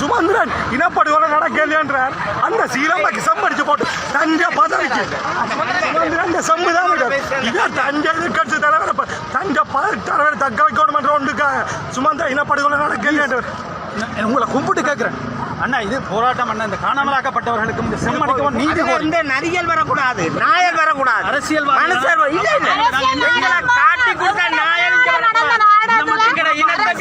சுமந்திரன் இனப்படுகொலை நடக்கலையன்றார். அந்த சீலம்பக்கு சம்படிச்சு போட்டு தஞ்சை பதவிக்கு. சுமந்திரன் சம்புதான் இவர் தஞ்சை எதிர்கட்சி தலைவர் தஞ்சை தலைவர் தக்க வைக்கணும் என்ற ஒன்றுக்காக சுமந்திரன் இனப்படுகொலை நடக்கலையன்றார். உங்களை கும்பிட்டு கேட்கிறேன் அண்ணா இது போராட்டம் அண்ணா. இந்த காணாமலாக்கப்பட்டவர்களுக்கும் இந்த செம்மணிக்கும் நீதி இந்த நரிகள் வரக்கூடாது நாயர் வரக்கூடாது. அரசியல்வாதி மனுஷர் இல்ல காட்டி கொடுத்த நாயர் இனத்தை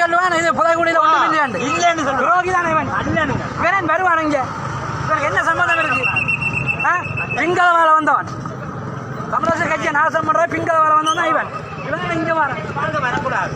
சொல்லுவான் இது புதைக்குடியில் ஒன்று இல்லையாண்டு. இல்லைன்னு சொல்லுவோம் துரோகி தானே இவன் இவன் வருவான் இங்க? இவனுக்கு என்ன சம்மதம் இருக்கு? ஆ? பிங்கள வேலை வந்தவன். தமிழரசு கட்சியை நாசம் பண்ற பிங்கள வேலை வந்தவன் தான் இவன். இவன் இங்க வரான். வரக்கூடாது.